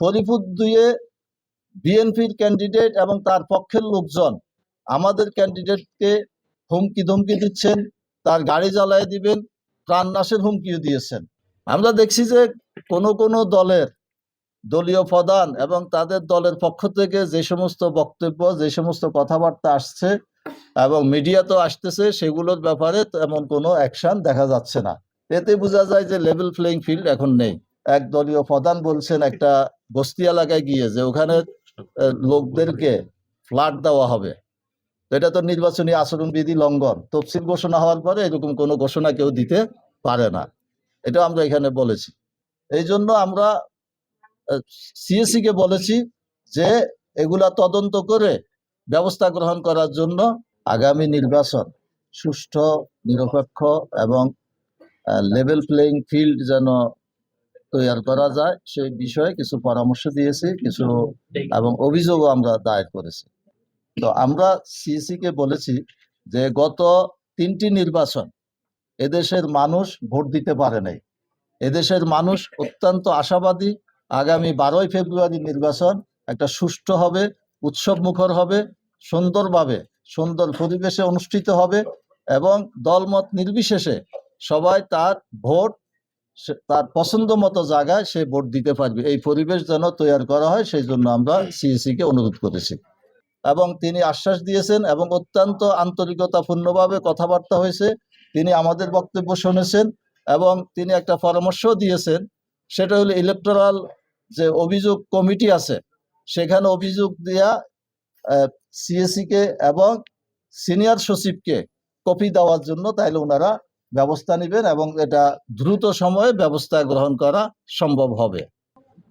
ফরিদপুর দুয়ে বিএনপির ক্যান্ডিডেট এবং তার পক্ষের লোকজন আমাদের ক্যান্ডিডেটকে হুমকি ধমকি দিচ্ছেন, তার গাড়ি জ্বালায় দিবেন, প্রাণনাশের হুমকিও দিয়েছেন। আমরা দেখছি যে কোন কোন দলের দলীয় প্রধান এবং তাদের দলের পক্ষ থেকে যে সমস্ত বক্তব্য, যে সমস্ত কথাবার্তা আসছে এবং মিডিয়া তো আসতেছে, সেগুলোর ব্যাপারে তেমন কোনো অ্যাকশন দেখা যাচ্ছে না। এতে বোঝা যায় যে লেভেল প্লেইং ফিল্ড এখন নেই। এক দলীয় প্রধান বলছেন একটা বস্তি এলাকায় গিয়ে যে ওখানে লোকদেরকে ফ্ল্যাট দেওয়া হবে। এটা তো নির্বাচনী আচরণবিধি লঙ্ঘন। তফসিল ঘোষণা হওয়ার পরে এরকম কোনো ঘোষণা কেউ দিতে পারে না। এটা আমরা এখানে বলেছি। এই জন্য আমরা সিএসসি কে বলেছি যে এগুলা তদন্ত করে ব্যবস্থা গ্রহণ করার জন্য আগামী নির্বাচন সুষ্ঠু, নিরপেক্ষ এবং লেভেল প্লেইং ফিল্ড যেন তৈরি করা যায় সেই বিষয়ে কিছু পরামর্শ দিয়েছি কিছু এবং অভিযোগও আমরা দায়ের করেছি। তো আমরা সিএসি কে বলেছি যে গত তিনটি নির্বাচন এদেশের মানুষ ভোট দিতে পারে নাই। এদেশের মানুষ অত্যন্ত আশাবাদী আগামী বারোই ফেব্রুয়ারি নির্বাচন একটা সুষ্ঠু হবে উৎসব মুখর হবে সুন্দরভাবে সুন্দর পরিবেশে অনুষ্ঠিত হবে এবং দলমত নির্বিশেষে সবাই তার ভোট তার পছন্দ মতো জায়গায় সে ভোট দিতে পারবে। এই পরিবেশ যেন তৈরি করা হয়, সেই জন্য আমরা সিএসি কে অনুরোধ করেছি। এবং তিনি আশ্বাস দিয়েছেন এবং অত্যন্ত আন্তরিকতাপূর্ণভাবে কথাবার্তা হয়েছে। তিনি আমাদের বক্তব্য শুনেছেন এবং তিনি একটা পরামর্শ দিয়েছেন। সেটা হলো ইলেকটোরাল যে অভিযোগ কমিটি আছে, সেখানে অভিযোগ দেয়া সিএসি কে এবং সিনিয়র সচিবকে কপি দেওয়ার জন্য তাইলে ওনারা ব্যবস্থা নেবেন এবং এটা দ্রুত সময়ে ব্যবস্থা গ্রহণ করা সম্ভব হবে।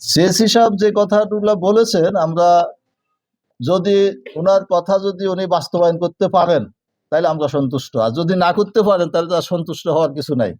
সিএসি সাহেব যে কথাগুলো বলেছেন, আমরা যদি ওনার কথা যদি উনি বাস্তবায়ন করতে পারেন, তাহলে আমরা সন্তুষ্ট। আর যদি না করতে পারেন, তাহলে তার সন্তুষ্ট হওয়ার কিছু নাই।